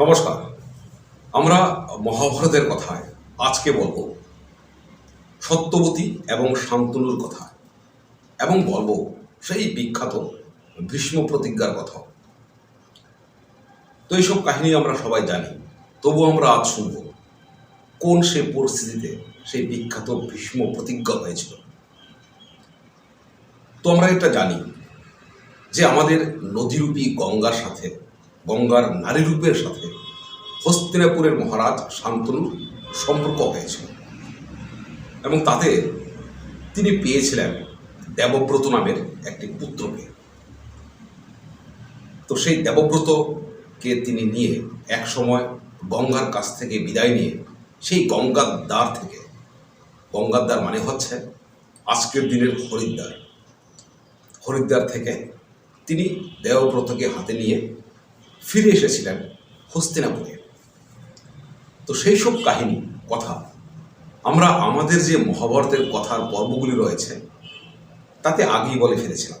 নমস্কার। আমরা মহাভারতের কথায় আজকে বলব সত্যবতী এবং শান্তনুর কথা এবং বলব সেই বিখ্যাত ভীষ্ম প্রতিজ্ঞার কথা। তো এইসব কাহিনী আমরা সবাই জানি, তবু আমরা আজ শুনব কোন সে পরিস্থিতিতে সেই বিখ্যাত ভীষ্ম প্রতিজ্ঞা হয়েছিল। তো আমরা এটা জানি যে আমাদের নদীরূপী গঙ্গার সাথে গঙ্গার নারী রূপের সাথে হস্তিনাপুরের মহারাজ শান্তনুর সম্পর্ক হয়েছিল এবং তাতে তিনি পেয়েছিলেন দেবব্রত নামের একটি পুত্রকে। তো সেই দেবব্রতকে তিনি নিয়ে এক সময় গঙ্গার কাছ থেকে বিদায় নিয়ে সেই গঙ্গার দ্বার থেকে গঙ্গার দ্বার মানে হচ্ছে আজকের দিনের হরিদ্বার। হরিদ্বার থেকে তিনি দেবব্রতকে হাতে নিয়ে ফিরে এসেছিলেন হস্তিনাপুরে। তো সেই সব কাহিনী, কথা, আমরা আমাদের যে মহাভারতের কথার পর্বগুলি রয়েছে, তাতে আগেই বলে ফেলেছিলাম।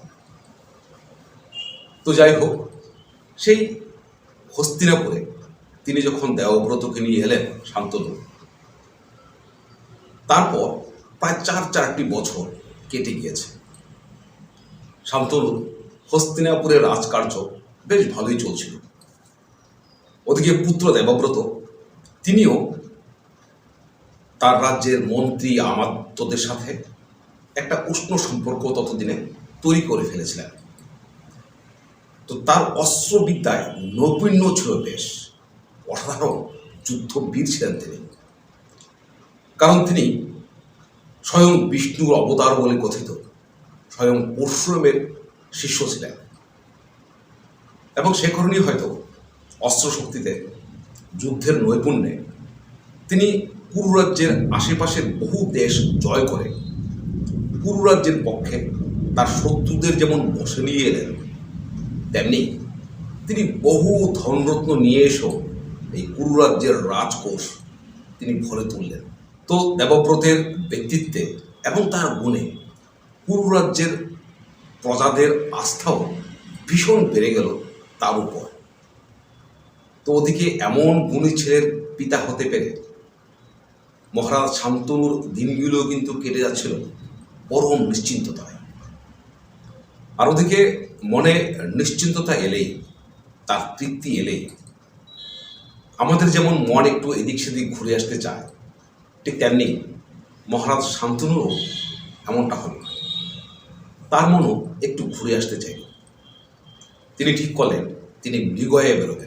তো যাই হোক, সেই হস্তিনাপুরে তিনি যখন দেবব্রতকে নিয়ে এলেন শান্তনু, তারপর প্রায় চার চারটি বছর কেটে গিয়েছে। শান্তনু হস্তিনাপুরের রাজকার্য বেশ ভালোই চলছিল। ওদিকে পুত্র তিনিও তার রাজ্যের মন্ত্রী আমাত্যদের সাথে একটা উষ্ণ সম্পর্ক ততদিনে তৈরি করে ফেলেছিলেন। তো তার অস্ত্রবিদ্যায় নৈপুণ্য ছিল বেশ। অসাধারণ যুদ্ধবীর ছিলেন তিনি। কারণ তিনি স্বয়ং বিষ্ণুর অবতার বলে কথিত, স্বয়ং পরশুরামের শিষ্য ছিলেন। এবং সে কারণেই হয়তো অস্ত্র শক্তিতে যুদ্ধের নৈপুণ্যে, তিনি কুরু রাজ্যের আশেপাশের বহু দেশ জয় করে। কুরু রাজ্যের পক্ষে তার শত্রুদের যেমন বসে নিয়ে এলেন, তেমনি তিনি বহু ধনরত্ন নিয়ে এসেও এই কুরু রাজ্যের রাজকোষ তিনি ভরে তুললেন। তো দেবব্রতের ব্যক্তিত্বে এবং তার গুণে কুরু রাজ্যের প্রজাদের আস্থাও ভীষণ বেড়ে গেল তার উপর। তো ওদিকে এমন গুণী ছেলের পিতা হতে পেরে মহারাজ শান্তনুর দিনগুলো কিন্তু কেটে যাচ্ছিল পরম নিশ্চিন্ততায়। আর ওদিকে মনে নিশ্চিন্ততা এলেই, তার তৃপ্তি এলেই, আমাদের যেমন মন একটু এদিক সেদিক ঘুরে আসতে চায়, ঠিক তেমনি মহারাজ শান্তনুরও এমনটা হলো। তার মনও একটু ঘুরে আসতে চাইল। তিনি ঠিক করলেন, তিনি মৃগয়ে বেরোবেন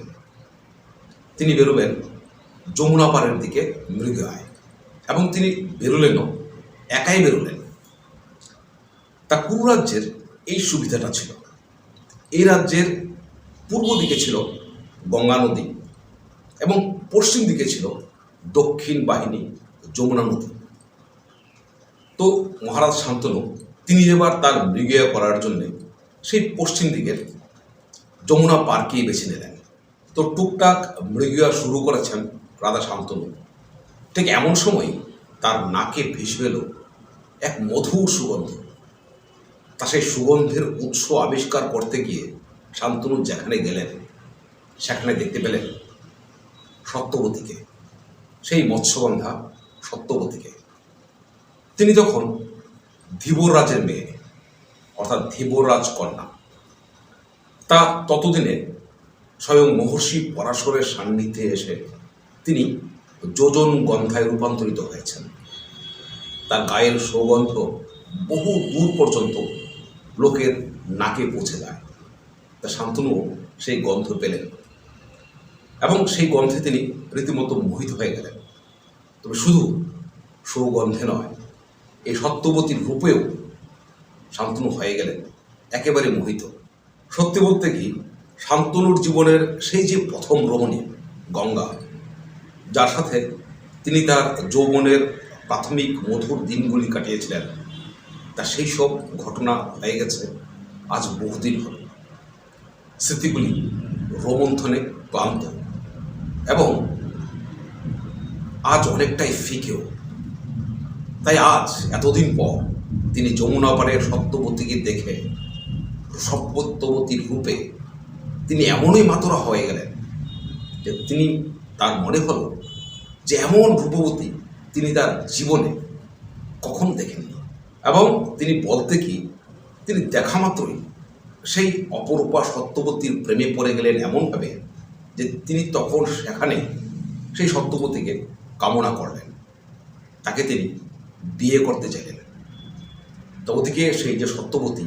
তিনি বেরোবেন যমুনা পাড়ের দিকে মৃগয়ায়। এবং তিনি বেরোলেনও, একাই বেরোলেন। তা কুরু রাজ্যের এই সুবিধাটা ছিল। এই রাজ্যের পূর্ব দিকে ছিল গঙ্গা নদী এবং পশ্চিম দিকে ছিল দক্ষিণ বাহিনী যমুনা নদী। তো মহারাজ শান্তনু, তিনি এবার তার মৃগয়া করার জন্যে সেই পশ্চিম দিকের যমুনা পার্কেই বেছে নিলেন। তো টুকটাক মৃগয়া শুরু করেছেন রাধা শান্তনু। ঠিক এমন সময় তার নাকে ভেসে এলো এক মধুর সুগন্ধ। তা সেই সুগন্ধের উৎস আবিষ্কার করতে গিয়ে শান্তনু যেখানে গেলেন, সেখানে দেখতে পেলেন সত্যবতীকে, সেই মৎস্যগন্ধা সত্যবতীকে। তিনি তখন ধীবরাজের মেয়ে, অর্থাৎ ধীবরাজ কন্যা। তা ততদিনে স্বয়ং মহর্ষি পরাশরের সান্নিধ্যে এসে তিনি যোজন গন্ধায় রূপান্তরিত হয়েছেন। তার গায়ের সৌগন্ধ বহু দূর পর্যন্ত লোকের নাকে পৌঁছে যায়। তা শান্তনুও সেই গন্ধ পেলেন এবং সেই গন্ধে তিনি রীতিমতো মোহিত হয়ে গেলেন। তবে শুধু সৌগন্ধে নয়, এই সত্যবতীর রূপেও শান্তনু হয়ে গেলেন, একেবারে মোহিত। সত্যি বলতে কি শান্তনুর জীবনের সেই যে প্রথম রমণী গঙ্গা, যার সাথে তিনি তার যৌবনের প্রাথমিক মধুর দিনগুলি কাটিয়েছিলেন, তা সেই সব ঘটনা হয়ে গেছে আজ বহুদিন হল। স্মৃতিগুলি রোমন্থনে ক্লান্ত এবং আজ অনেকটাই ফিকেও। তাই আজ, এতদিন পর, তিনি যমুনা পাড়ের সত্যবতীকে দেখে সত্যবতীর রূপে তিনি এমনই মাতরা হয়ে গেলেন যে তিনি তার মনে হলো যে এমন রূপবতী তিনি তার জীবনে কখন দেখেননি। এবং তিনি বলতে কি, তিনি দেখা মাত্রই সেই অপরূপা সত্যবতীর প্রেমে পড়ে গেলেন এমনভাবে যে তিনি তখন সেখানে সেই সত্যবতীকে কামনা করলেন। তাকে তিনি বিয়ে করতে চাইলেন। তো ওদিকে সেই যে সত্যবতী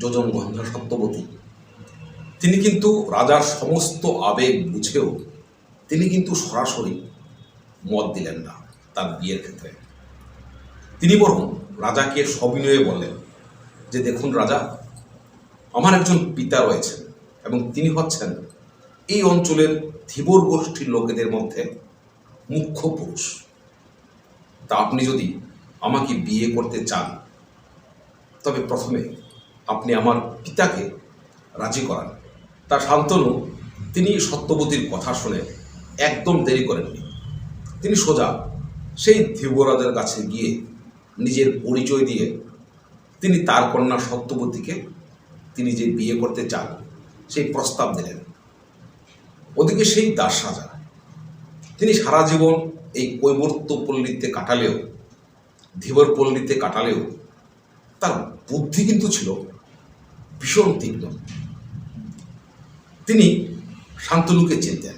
যোজন গন্ধা সত্যবতী তিনি কিন্তু রাজার সমস্ত আবেগ বুঝেও তিনি কিন্তু সরাসরি মত দিলেন না তার বিয়ের ক্ষেত্রে। তিনি বরং রাজাকে সবিনয়ে বললেন যে, দেখুন রাজা, আমার একজন পিতা রয়েছেন এবং তিনি হচ্ছেন এই অঞ্চলের ধীবর গোষ্ঠীর লোকেদের মধ্যে মুখ্য পুরুষ। তা আপনি যদি আমাকে বিয়ে করতে চান, তবে প্রথমে আপনি আমার পিতাকে রাজি করান। তার শান্তনু তিনি সত্যবতীর কথা শুনে একদম দেরি করেননি। তিনি সোজা সেই ধীবরাজের কাছে গিয়ে নিজের পরিচয় দিয়ে তিনি তার কন্যা সত্যবতীকে তিনি যে বিয়ে করতে চান, সেই প্রস্তাব দিলেন। ওদিকে সেই দাস রাজা, তিনি সারা জীবন এই কৈবর্ত পল্লীতে কাটালেও, ধীবর পল্লীতে কাটালেও তার বুদ্ধি কিন্তু ছিল ভীষণ তীক্ষ্ণ। তিনি শান্তনুকে চিনতেন।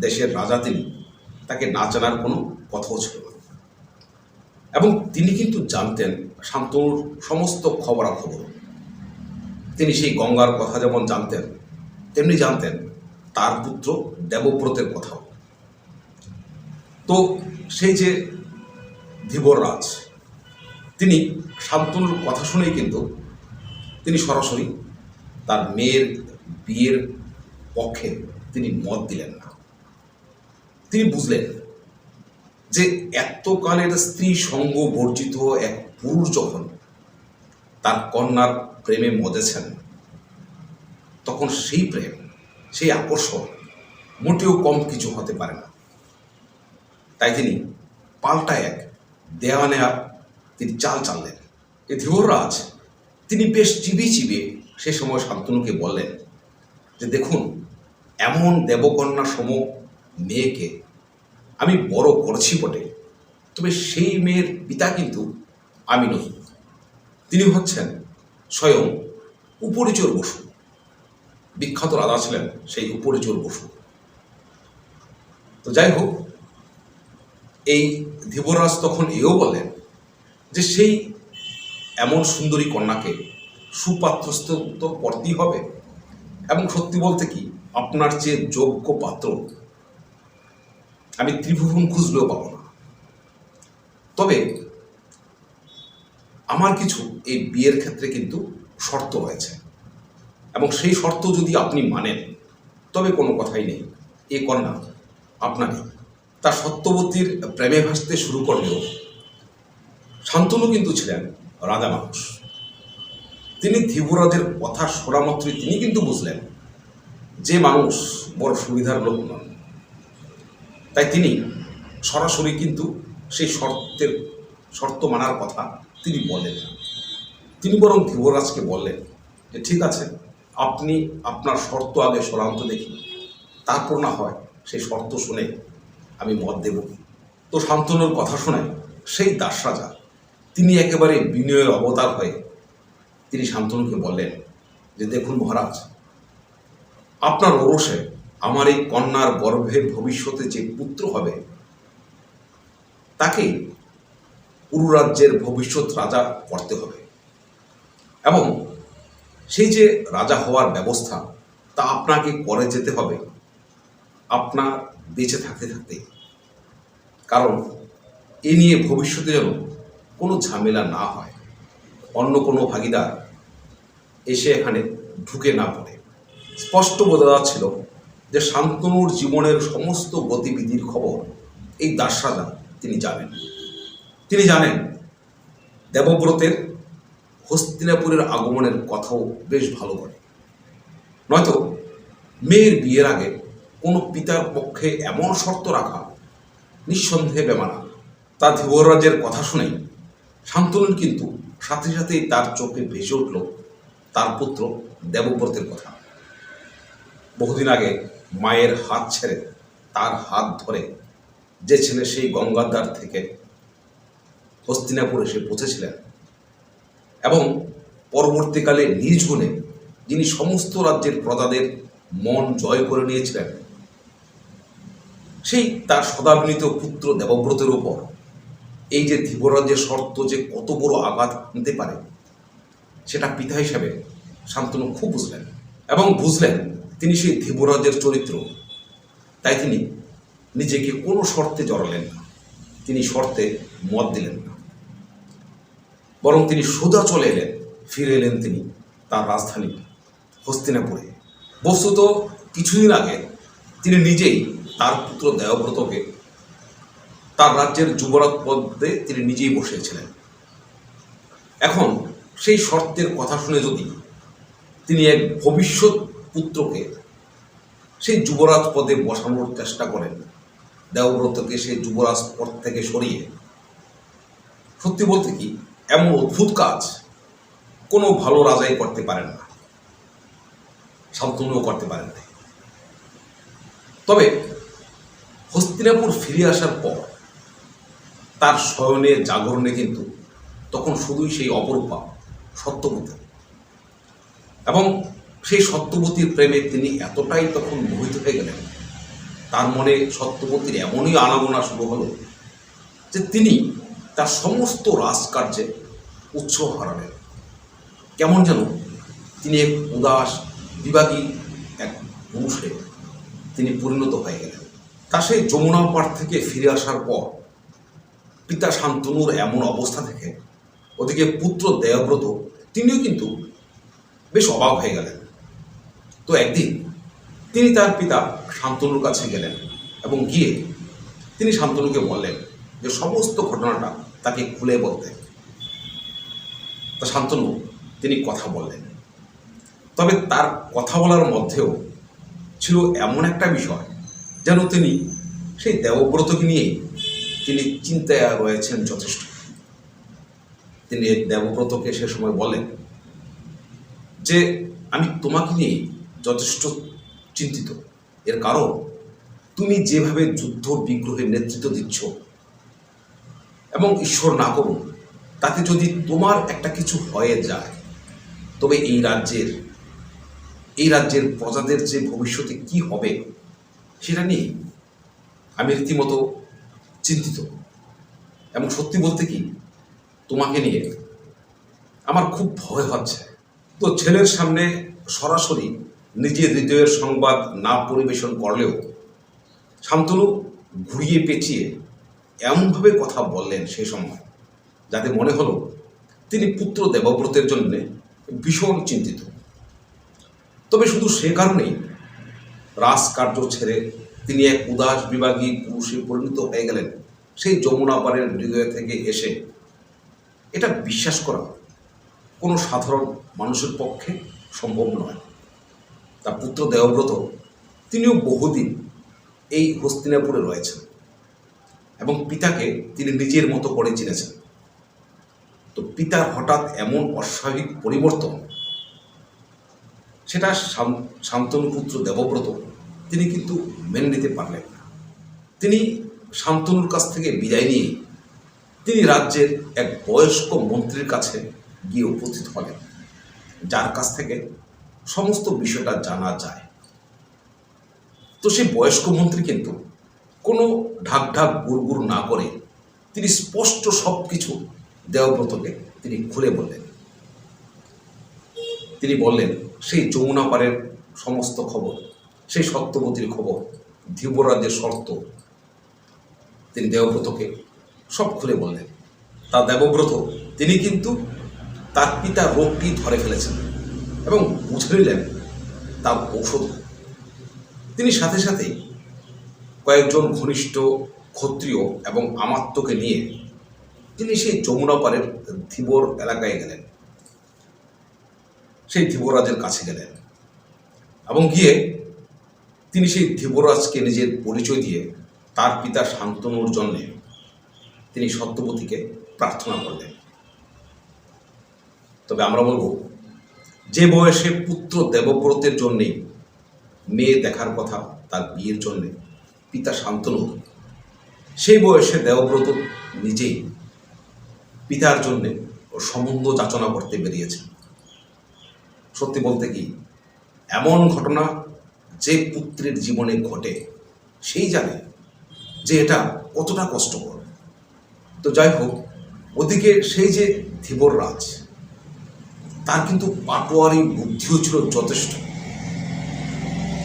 দেশের রাজা তিনি, তাকে না জানার কোনো কথাও ছিল না। এবং তিনি কিন্তু জানতেন শান্তনুর সমস্ত খবরাখবর। তিনি সেই গঙ্গার কথা যেমন জানতেন, তেমনি জানতেন তার পুত্র দেবব্রতের কথাও। তো সেই যে ধীবররাজ তিনি শান্তনুর কথা শুনেই কিন্তু তিনি সরাসরি তার মেয়ের বিয়ের পক্ষে তিনি মত দিলেন না। তিনি বুঝলেন যে এতকালের স্ত্রী সঙ্গ বর্জিত এক পুরুষ যখন তার কন্যার প্রেমে মজেছেন তখন সেই প্রেম, সেই আকর্ষণ মোটেও কম কিছু হতে পারে না। তাই তিনি পাল্টা এক দেওয়া নেয়ার তিনি চাল চাললেন। এই ধীবররাজ তিনি বেশ চিবিয়ে চিবিয়ে সে সময় শান্তনুকে বললেন যে, দেখুন এমন দেবকন্যা সম মেয়েকে আমি বড় করছি বটে, তবে সেই মেয়ের পিতা কিন্তু আমি নই তিনি হচ্ছেন স্বয়ং উপরিচর বসু। বিখ্যাত রাজা ছিলেন সেই উপরিচর বসু। তো যাই হোক, এই ধীবরাজ তখন এও বলেন যে সেই এমন সুন্দরী কন্যাকে সুপাত্রস্থ করতেই হবে। এবং সত্যি বলতে কি আপনার চেয়ে যোগ্য পাত্র। আমি ত্রিভুবন খুঁজলেও পাবো না। তবে আমার কিছু এই বিয়ের ক্ষেত্রে কিন্তু শর্ত রয়েছে। এবং সেই শর্ত যদি আপনি মানেন, তবে কোনো কথাই নেই। এ কন্যা আপনারই তার সত্যবতীর প্রেমে ভাসতে শুরু করলেও শান্তনু কিন্তু ছিলেন রাজা মানুষ। তিনি ধীবরাজের কথা শোনা মাত্রই তিনি কিন্তু বুঝলেন। যে মানুষ বড় সুবিধার লোক নন, তাই তিনি সরাসরি কিন্তু সেই শর্তের, শর্ত মানার কথা তিনি বলেন না। তিনি বরং ধীবরাজকে বললেন যে, ঠিক আছে, আপনি আপনার শর্ত আগে সরান্ত দেখি, তারপর না হয় সেই শর্ত শুনে আমি মত দেব তো শান্তনুর কথা শুনে সেই দাস রাজা তিনি একেবারে বিনয়ের অবতার হয়ে তিনি শান্তনুকে বললেন যে, দেখুন মহারাজ আপনার ওরসে আমার এই কন্যার গর্ভের ভবিষ্যতে যে পুত্র হবে তাকে পুরু রাজ্যের ভবিষ্যৎ রাজা করতে হবে। এবং সেই যে রাজা হওয়ার ব্যবস্থা, তা আপনাকে করে যেতে হবে। আপনার বেঁচে থাকতে থাকতে। কারণ এ নিয়ে ভবিষ্যতে যেন কোনো ঝামেলা না হয়। অন্য কোনো ভাগিদার এসে এখানে ঢুকে না পড়ে। স্পষ্ট বোঝা যাচ্ছিল যে শান্তনুর জীবনের সমস্ত গতিবিধির খবর এই দাস রাজা তিনি জানেন। তিনি জানেন দেবব্রতের হস্তিনাপুরের আগমনের কথাও বেশ ভালো করে নয়তো মেয়ের বিয়ের আগে কোনো পিতার পক্ষে এমন শর্ত রাখা নিঃসন্দেহে বেমানা। তা ধীবরাজের কথা শুনেই শান্তনুর কিন্তু সাথে সাথেই তার চোখে ভেসে উঠল তার পুত্র দেবব্রতের কথা। বহুদিন আগে মায়ের হাত ছেড়ে, তার হাত ধরে যে ছেলে সেই গঙ্গাদ্বার থেকে হস্তিনাপুরে এসে পৌঁছেছিলেন এবং পরবর্তীকালে নিজ গুণে যিনি সমস্ত রাজ্যের প্রজাদের মন জয় করে নিয়েছিলেন, সেই তার সদাবিনীত পুত্র দেবব্রতের উপর এই যে ধীবরাজ্যের শর্ত যে কত বড় আঘাত আনতে পারে, সেটা পিতা হিসাবে শান্তনু খুব বুঝলেন এবং বুঝলেন তিনি সেই ধীবরাজের চরিত্র। তাই তিনি নিজেকে কোনো শর্তে জড়ালেন না। তিনি শর্তে মত দিলেন না। বরং তিনি সোজা চলে এলেন, ফিরে এলেন তিনি তার রাজধানী হস্তিনাপুরে। বস্তুত কিছুদিন আগে তিনি নিজেই তার পুত্র দেবব্রতকে তার রাজ্যের যুবরাজ পদে তিনি নিজেই বসিয়েছিলেন। এখন সেই শর্তের কথা শুনে যদি তিনি এক ভবিষ্যৎ পুত্রকে সেই যুবরাজ পদে বসানোর চেষ্টা করেন। দেবব্রতকে সেই যুবরাজ পদ থেকে সরিয়ে। সত্যি বলতে কি, এমন অদ্ভুত কাজ কোনো ভালো রাজাই করতে পারেন না। শান্তনুও করতে পারেন না। তবে হস্তিনাপুর ফিরে আসার পর তার শয়নে জাগরণে কিন্তু তখন শুধুই সেই অপরূপা সত্যবতী এবং সেই সত্যবতীর প্রেমে তিনি এতটাই তখন মোহিত হয়ে গেলেন, তার মনে সত্যবতীর এমনই আনাগোনা শুরু হলো যে তিনি তার সমস্ত রাজকার্যে উৎসাহ হারালেন। কেমন যেন তিনি এক উদাস, বিভাগী এক পুরুষে তিনি পরিণত হয়ে গেলেন। তা সেই যমুনা পাড় থেকে ফিরে আসার পর পিতা শান্তনুর এমন অবস্থা থেকে ওদিকে পুত্র দেয়ব্রত, তিনিও কিন্তু বেশ অবাক হয়ে গেলেন। তো একদিন তিনি তার পিতা শান্তনুর কাছে গেলেন এবং গিয়ে তিনি শান্তনুকে বললেন যে সমস্ত ঘটনাটা তাকে খুলে বলতে। তা শান্তনু, তিনি কথা বললেন। তবে তার কথা বলার মধ্যেও ছিল এমন একটা বিষয় যেন তিনি সেই দেবব্রতকে নিয়েই তিনি চিন্তায় রয়েছেন যথেষ্ট। তিনি দেবব্রতকে সে সময় বলেন যে, আমি তোমাকে নিয়েই যথেষ্ট চিন্তিত। এর কারণ, তুমি যেভাবে যুদ্ধ বিগ্রহের নেতৃত্ব দিচ্ছ এবং ঈশ্বর না করুন, তাতে যদি তোমার একটা কিছু হয়ে যায়, তবে এই রাজ্যের এই রাজ্যের প্রজাদের যে ভবিষ্যতে কি হবে, সেটা নিয়ে আমি রীতিমতো চিন্তিত। এবং সত্যি বলতে কি, তোমাকে নিয়ে আমার খুব ভয় হচ্ছে। তো ছেলের সামনে সরাসরি নিজের হৃদয়ের সংবাদ না পরিবেশন করলেও শান্তনু ঘুরিয়ে পেঁচিয়ে এমনভাবে কথা বললেন সে সময়, যাতে মনে হলো তিনি পুত্র দেবব্রতের জন্য ভীষণ চিন্তিত। তবে শুধু সে কারণেই রাজকার্য ছেড়ে তিনি এক উদাস বিভাগী পুরুষে পরিণত হয়ে গেলেন, সেই যমুনা পাড়ের হৃদয় থেকে এসে। এটা বিশ্বাস করা কোনো সাধারণ মানুষের পক্ষে সম্ভব নয়। তার পুত্র দেবব্রত তিনিও বহুদিন এই হস্তিনাপুরে রয়েছেন এবং পিতাকে তিনি নিজের মতো করে চিনেছেন। তো পিতার হঠাৎ এমন অস্বাভাবিক পরিবর্তন, সেটা শান- শান্তনু পুত্র দেবব্রত, তিনি কিন্তু মেনে নিতে পারলেন না। তিনি শান্তনুর কাছ থেকে বিদায় নিয়ে তিনি রাজ্যের এক বয়স্ক মন্ত্রীর কাছে গিয়ে উপস্থিত হলেন, যার কাছ থেকে সমস্ত বিষয়টা জানা যায়। তো সেই বয়স্ক মন্ত্রী কিন্তু কোনো ঢাক ঢাক গুড় না করে তিনি স্পষ্ট সব কিছু দেবব্রতকে তিনি খুলে বললেন। তিনি বললেন, সেই যমুনা পাড়ের সমস্ত খবর, সেই সত্যবতীর খবর, ধীবরাজের শর্ত, তিনি দেবব্রতকে সব খুলে বললেন। তা দেবব্রত, তিনি কিন্তু তার পিতা রোগটি ধরে ফেলেছেন এবং বুঝে নিলেন তার ঔষধ। তিনি সাথে সাথেই কয়েকজন ঘনিষ্ঠ ক্ষত্রিয় এবং আমাত্যকে নিয়ে তিনি সেই যমুনা পাড়ের ধীবর এলাকায় গেলেন। সেই ধীবরাজের কাছে গেলেন এবং গিয়ে তিনি সেই ধীবরাজকে নিজের পরিচয় দিয়ে তার পিতা শান্তনুর জন্যে তিনি সত্যবতীকে প্রার্থনা করলেন। তবে আমরা বলব যে বয়সে পুত্র দেবব্রতের জন্যেই মেয়ে দেখার কথা, তার বিয়ের জন্যে পিতা শান্তনু সেই বয়সে দেবব্রত নিজেই পিতার জন্যে সম্বন্ধ যাচনা করতে বেরিয়েছেন। সত্যি বলতে কি, এমন ঘটনা যে পুত্রের জীবনে ঘটে, সেই জানে যে এটা কতটা কষ্টকর। তো যাই হোক, ওদিকে সেই যে ধীবর রাজ তার কিন্তু পাটোয়ারি বুদ্ধিও ছিল যথেষ্ট।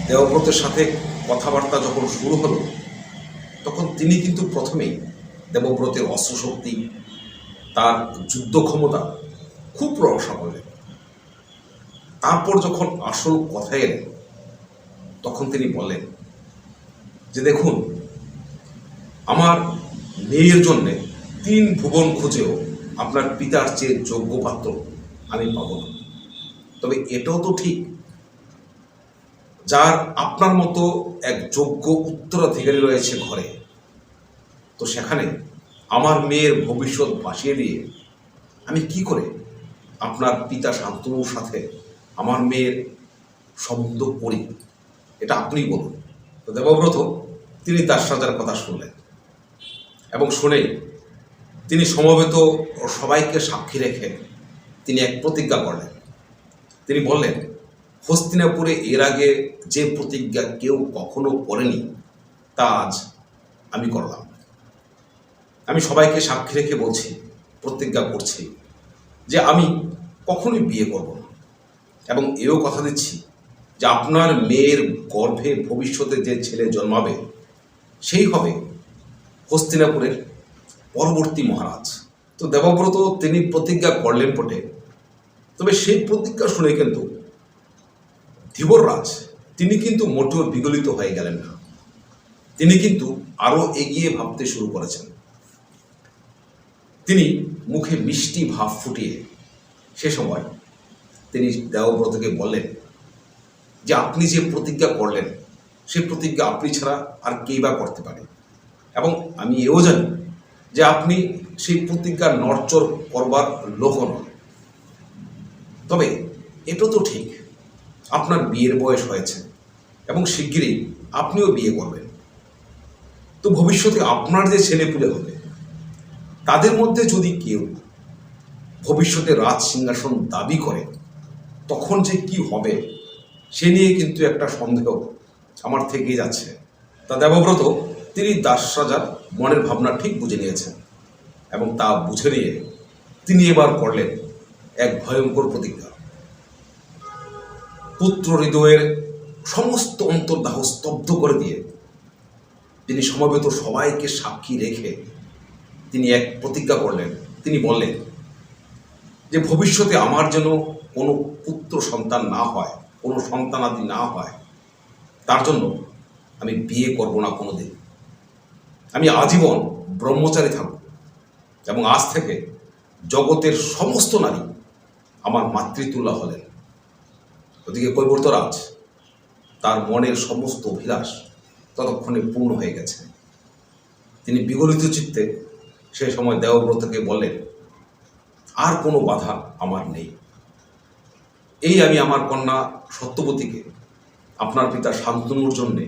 দেবব্রতের সাথে কথাবার্তা যখন শুরু হলো, তখন তিনি কিন্তু প্রথমেই দেবব্রতের অস্ত্রশক্তি, তার যুদ্ধ ক্ষমতা খুব প্রশংসা করলেন। তারপর যখন আসল কথা এলেন, তখন তিনি বলেন যে, দেখুন, আমার মেয়ের জন্যে তিন ভুবন খুঁজেও আপনার পিতার চেয়ে যোগ্য পাত্র আমি পাব না। তবে এটাও তো ঠিক। যার আপনার মতো এক যোগ্য উত্তরাধিকারী রয়েছে ঘরে, তো সেখানে আমার মেয়ের ভবিষ্যৎ বাঁচিয়ে দিয়ে আমি কি করে আপনার পিতা শান্তনুর সাথে আমার মেয়ের সম্বন্ধ করি? এটা আপনিই বলুন। তো দেবব্রত, তিনি তার সাজার কথা শুনলেন এবং শুনেই তিনি সমবেত সবাইকে সাক্ষী রেখে তিনি এক প্রতিজ্ঞা করলেন। তিনি বললেন, হস্তিনাপুরে এর আগে যে প্রতিজ্ঞা কেউ কখনো করেনি, তা আজ আমি করলাম। আমি সবাইকে সাক্ষী রেখে বলছি, প্রতিজ্ঞা করছি যে আমি কখনোই বিয়ে করব না। এবং এও কথা দিচ্ছি যে আপনার মেয়ের গর্ভে ভবিষ্যতে যে ছেলে জন্মাবে, সেই হবে হস্তিনাপুরের পরবর্তী মহারাজ। তো দেবব্রত তিনি প্রতিজ্ঞা করলেন বটে। তবে সেই প্রতিজ্ঞা শুনে কিন্তু ধীবররাজ তিনি কিন্তু মোটেও বিগলিত হয়ে গেলেন না। তিনি কিন্তু আরও এগিয়ে ভাবতে শুরু করেছেন। তিনি মুখে মিষ্টি ভাব ফুটিয়ে সে সময় তিনি দেবব্রতকে বললেন যে, আপনি যে প্রতিজ্ঞা করলেন সেই প্রতিজ্ঞা আপনি ছাড়া আর কেই বা করতে পারে? এবং আমি এও জানি যে আপনি সেই প্রতিজ্ঞা নড়চড় করবার লোক তবে এটা তো ঠিক, আপনার বিয়ের বয়স হয়েছে এবং শিগগিরই আপনিও বিয়ে করবেন। তো ভবিষ্যতে আপনার যে ছেলেপুলে হবে, তাদের মধ্যে যদি কেউ ভবিষ্যতে রাজ সিংহাসন দাবি করে, তখন যে কি হবে, সে নিয়ে কিন্তু একটা সন্দেহ আমার থেকেই যাচ্ছে। তা দেবব্রত, তিনি দাস রাজার মনের ভাবনা ঠিক বুঝে নিয়েছেন এবং তা বুঝে নিয়ে তিনি এবার করলেন এক ভয়ঙ্কর প্রতিজ্ঞা। পুত্র হৃদয়ের সমস্ত অন্তর্দাহ স্তব্ধ করে দিয়ে তিনি সমবেত সবাইকে সাক্ষী রেখে তিনি এক প্রতিজ্ঞা করলেন। তিনি বললেন, যে ভবিষ্যতে আমার যেন কোনো পুত্র সন্তান না হয়, কোনো সন্তানাদি না হয়, তার জন্য আমি বিয়ে করব না কোনো দিন আমি আজীবন ব্রহ্মচারী থাকব এবং আজ থেকে জগতের সমস্ত নারী আমার মাতৃতুল্য হলেন। ওদিকে কৈবর্তরাজ, তার মনের সমস্ত অভিলাষ ততক্ষণে পূর্ণ হয়ে গেছে। তিনি বিগলিত চিত্তে সে সময় দেবব্রতকে বললেন, আর কোনো বাধা আমার নেই। এই আমি আমার কন্যা সত্যবতীকে আপনার পিতা শান্তনুর জন্যে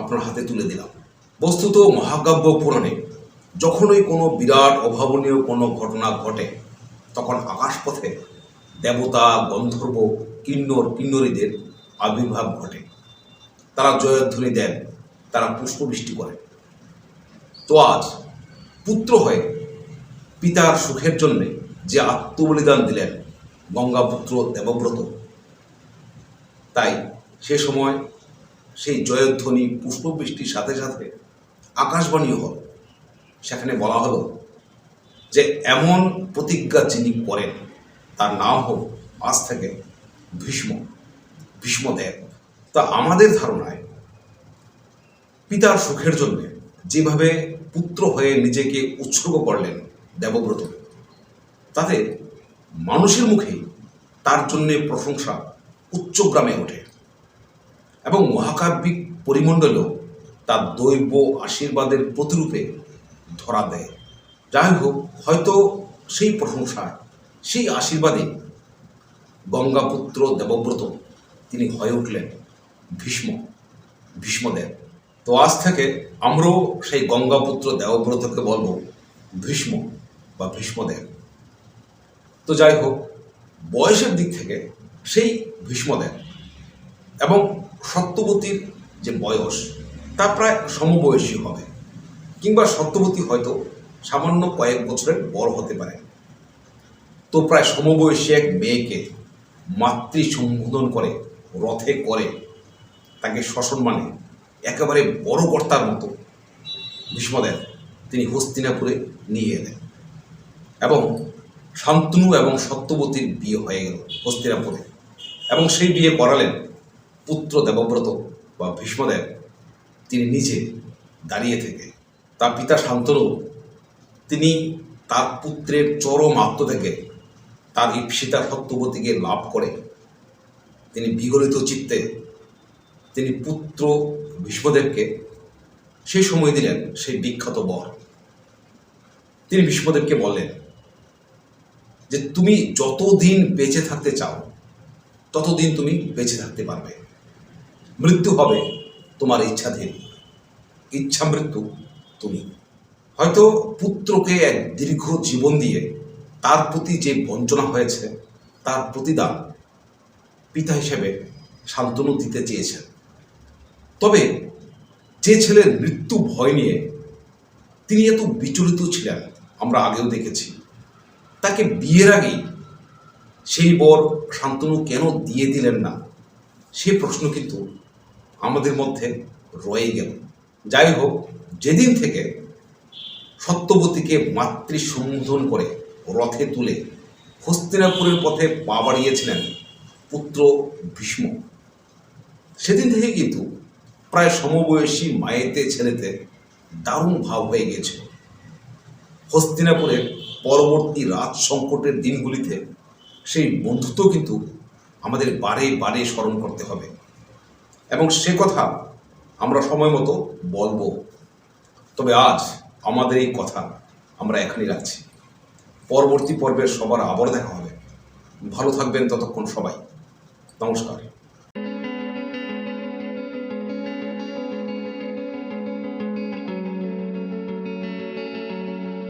আপনার হাতে তুলে দিলাম। বস্তুত মহাকাব্য পুরাণে যখনই কোনো বিরাট অভাবনীয় কোনো ঘটনা ঘটে, তখন আকাশপথে দেবতা, গন্ধর্ব, কিন্নর, কিন্নরীদের আবির্ভাব ঘটে। তারা জয়ধ্বনি দেন, তারা পুষ্পবৃষ্টি করে তো আজ পুত্র হয়ে পিতার সুখের জন্যে যে আত্মবলিদান দিলেন গঙ্গাপুত্র দেবব্রত, তাই সে সময় সেই জয়ধ্বনি, পুষ্পবৃষ্টির সাথে সাথে আকাশবাণীও হল সেখানে বলা হলো যে এমন প্রতিজ্ঞা যিনি করেন, তার নাম হোক আজ থেকে ভীষ্ম, ভীষ্মদেব। তা আমাদের ধারণায় পিতার সুখের জন্য যেভাবে পুত্র হয়ে নিজেকে উৎসর্গ করলেন দেবব্রত, তাতে মানুষের মুখেই তার জন্যে প্রশংসা উচ্চগ্রামে ওঠে এবং মহাকাব্যিক পরিমণ্ডলেও তার দৈব আশীর্বাদের প্রতিরূপে ধরা দেয়। যাই হোক, হয়তো সেই প্রশংসা সেই আশীর্বাদে গঙ্গাপুত্র দেবব্রত তিনি হয়ে উঠলেন ভীষ্ম, ভীষ্মদেব। তো আজ থেকে আমরাও সেই গঙ্গাপুত্র দেবব্রতকে বলব ভীষ্ম বা ভীষ্মদেব। তো যাই হোক, বয়সের দিক থেকে সেই ভীষ্মদেব এবং সত্যবতীর যে বয়স তা প্রায় সমবয়সী হবে। কিংবা সত্যবতী হয়তো সামান্য কয়েক বছরের বড় হতে পারে। তো প্রায় সমবয়সী এক মেয়েকে মাতৃ সম্বোধন করে, রথে করে, তাকে মানে একেবারে বড় কর্তার মতো ভীষ্মদেব তিনি হস্তিনাপুরে নিয়ে এলেন। এবং শান্তনু এবং সত্যবতীর বিয়ে হয়ে গেল হস্তিনাপুরে। এবং সেই বিয়ে করালেন পুত্র দেবব্রত বা ভীষ্মদেব তিনি নিজে দাঁড়িয়ে থেকে, তার পিতা শান্তনু তিনি তার পুত্রের চরম আত্ম থেকে তার ইপ্সিতা সত্যবতীকে লাভ করে, তিনি বিগলিত চিত্তে তিনি পুত্র ভীষ্মদেবকে সেই সময় দিলেন, সেই বিখ্যাত বর। তিনি ভীষ্মদেবকে বললেন যে, তুমি যতদিন বেঁচে থাকতে চাও, ততদিন তুমি বেঁচে থাকতে পারবে। মৃত্যু হবে তোমার ইচ্ছাধীন ইচ্ছা মৃত্যু, তুমি। হয়তো পুত্রকে এক দীর্ঘ জীবন দিয়ে তার প্রতি যে বঞ্চনা হয়েছে, তার প্রতিদান পিতা হিসেবে শান্তনু দিতে চেয়েছেন। তবে যে ছেলের মৃত্যু ভয় নিয়ে তিনি এত বিচলিত ছিলেন, আমরা আগেও দেখেছি। তাকে বিয়ের আগেই সেই বর শান্তনু কেন দিয়ে দিলেন না, সে প্রশ্ন কিন্তু আমাদের মধ্যে রয়ে গেল। যাই হোক, যেদিন থেকে সত্যবতীকে মাতৃ সম্বোধন করে রথে তুলে হস্তিনাপুরের পথে পা বাড়িয়েছিলেন পুত্র ভীষ্ম। সেদিন থেকে কিন্তু প্রায় সমবয়সী মায়েতে ছেলেতে দারুণ ভাব হয়ে গিয়েছিল হস্তিনাপুরের পরবর্তী রাজ সংকটের দিনগুলিতে সেই বন্ধুত্ব কিন্তু আমাদের বারে বারে স্মরণ করতে হবে। এবং সে কথা আমরা সময় মতো বলব। তবে আজ আমাদের এই কথা আমরা এখানেই রাখছি। পরবর্তী পর্বের সবার আবার দেখা হবে। ভালো থাকবেন ততক্ষণ সবাই। নমস্কার।